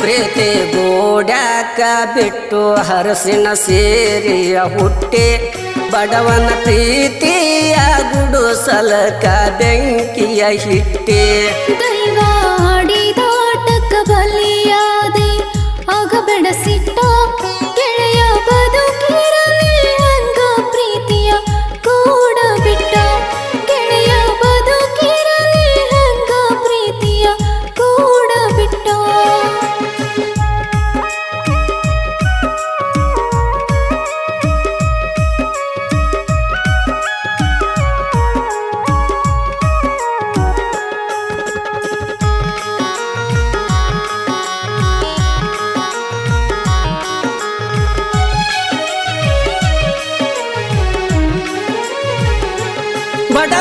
ಪ್ರೀತಿ ಗೋಡ್ಯಾಕ ಬಿಟ್ಟು ಹರಸಿನ ಸೇರಿಯ ಹುಟ್ಟಿ ಬಡವನ ಪ್ರೀತಿಯ ಗುಡು ಸಲಕ ಬೆಂಕಿಯ ಹಿಟ್ಟಿ.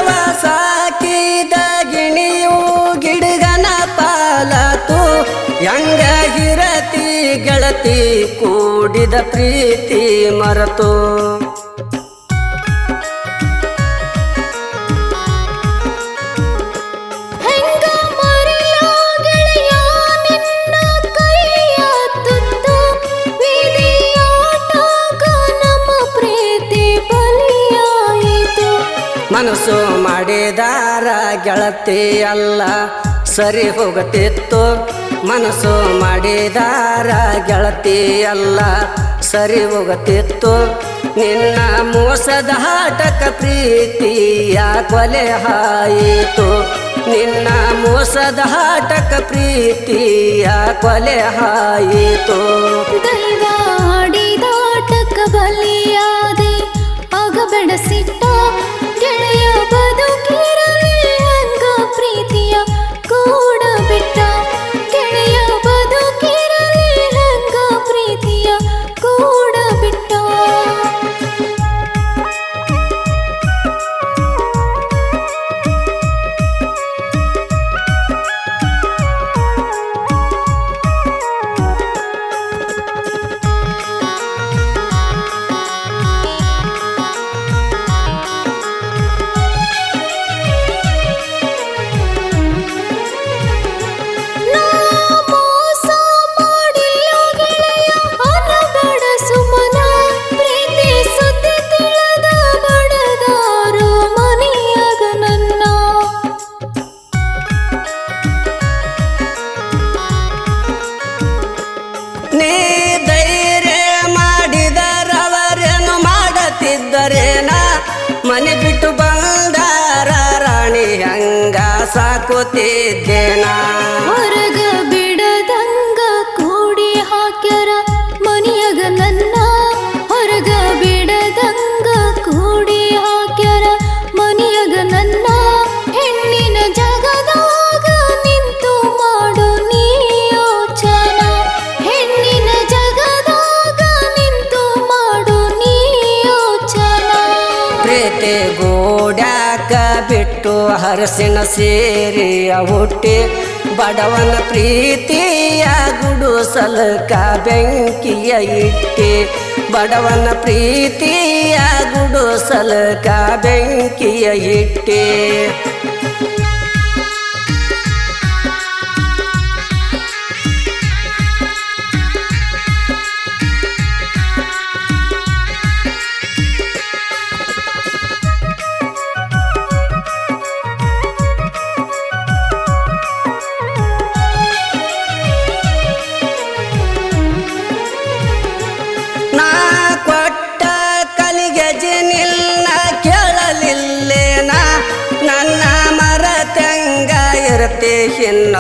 ಬಡವ ಸಾಕಿದ ಗಿಣಿಯು ಗಿಡಗನ ಪಾಲತು. ಯಂಗ ಹಿರತಿ ಗೆಳತಿ ಕೂಡಿದ ಪ್ರೀತಿ ಮರತು. ಮನಸ್ಸು ಮಾಡಿದಾರ ಗೆಳತಿ ಅಲ್ಲ. ಸರಿ ಹೋಗುತ್ತಿತ್ತು ಮನಸ್ಸು ಮಾಡಿದಾರ ಗೆಳತಿ ಅಲ್ಲ. ಸರಿ ಹೋಗುತ್ತಿತ್ತು ನಿನ್ನ ಮೋಸದ ಹಾಟಕ ಪ್ರೀತಿಯ ಕೊಲೆ ಹಾಯಿತು. ನಿನ್ನ ಮೋಸದ ಹಾಟಕ ಪ್ರೀತಿಯ ಕೊಲೆ ಹಾಯಿತು. ಮನೆ ಬಿಟ್ಟು ಬಂದಾರ ರಾಣಿ ಹಂಗ ಸಾಕೋತಿದ್ದೇನಾ ಗೋಡ್ಯಾಕ ಬಿಟ್ಟು ಹರಸಿನ ಸೇರಿಯ ಹುಟ್ಟಿ ಬಡವನ ಪ್ರೀತಿಯ ಗುಡುಸಲಕ ಬೆಂಕಿಯ ಇಟ್ಟಿ ಬಡವನ ಪ್ರೀತಿಯ ಗುಡುಸಲಕ ಬೆಂಕಿಯ ಇಟ್ಟಿ.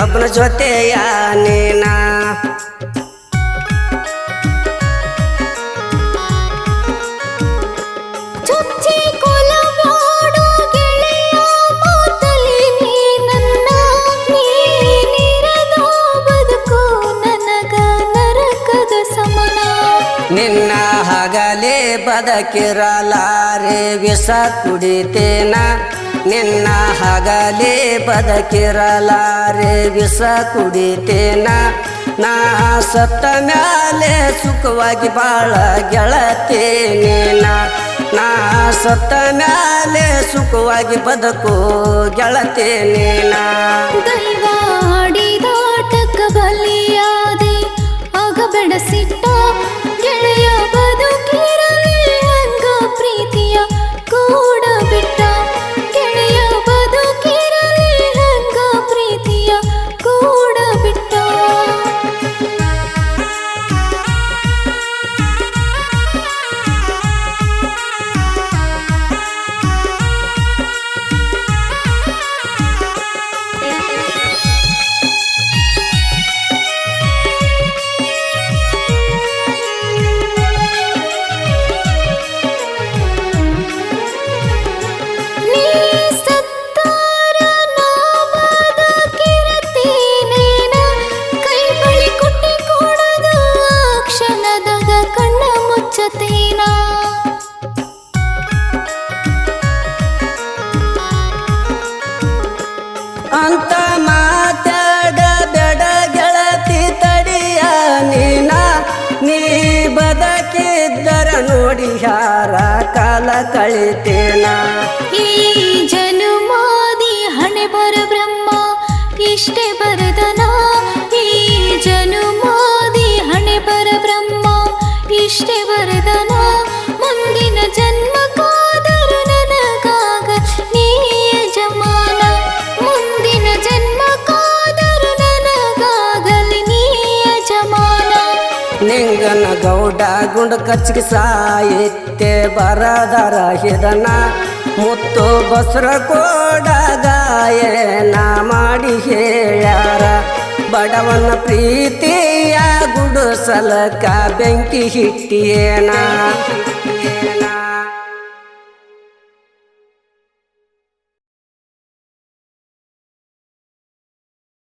ಇನ್ನೊಬ್ಬನ ಜೊತೆಯ ನೀನ ನಿನ್ನ ಹಗಲೇ ಬದಕಿರಲಾರೆ ವಿಷ ಕುಡಿತೇನ ನಿನ್ನ ಹಗಲೇ ಬದಕಿರಲಾರೆ, ವಿಷ ಕುಡಿತೇನ? ನಾ ಸತ್ತ ಮ್ಯಾಲೆ ಸುಖವಾಗಿ ಬಾಳ ಗೆಳತೇನೇನ ನಾ. ಸತ್ತ ಮ್ಯಾಲೆ ಸುಖವಾಗಿ ಬದುಕು ಗೆಳತೇನೇನ ನೋಡಿ ಕಾಲ ಕಳಿತೇನ. ಈ ಜನುಮಾದಿ ಹಣೆ ಬರ ಬ್ರಹ್ಮ, ಇಷ್ಟೇ ಬರದನ. ಈ ಜನುಮಾದಿ ಹಣೆ ಬರ ಬ್ರಹ್ಮ, ಇಷ್ಟೇ ಬರದನ. ಮುಂದಿನ ಜನ್ಮ ನಿಂಗನ ಗೌಡ ಗುಂಡ ಕಚ್ಚಿಗೆ ಸಾಯಿತ್ತೆ ಬರದರ ಹಿದನ ಮುತ್ತು ಬಸ್ರ ಗಾಯನ ಮಾಡಿ ಹೇಳ್ಯಾರ. ಬಡವನ ಪ್ರೀತಿಯ ಗುಡು ಸಲಕ ಬೆಂಕಿ ಹಿಟ್ಟಿಯೇನ.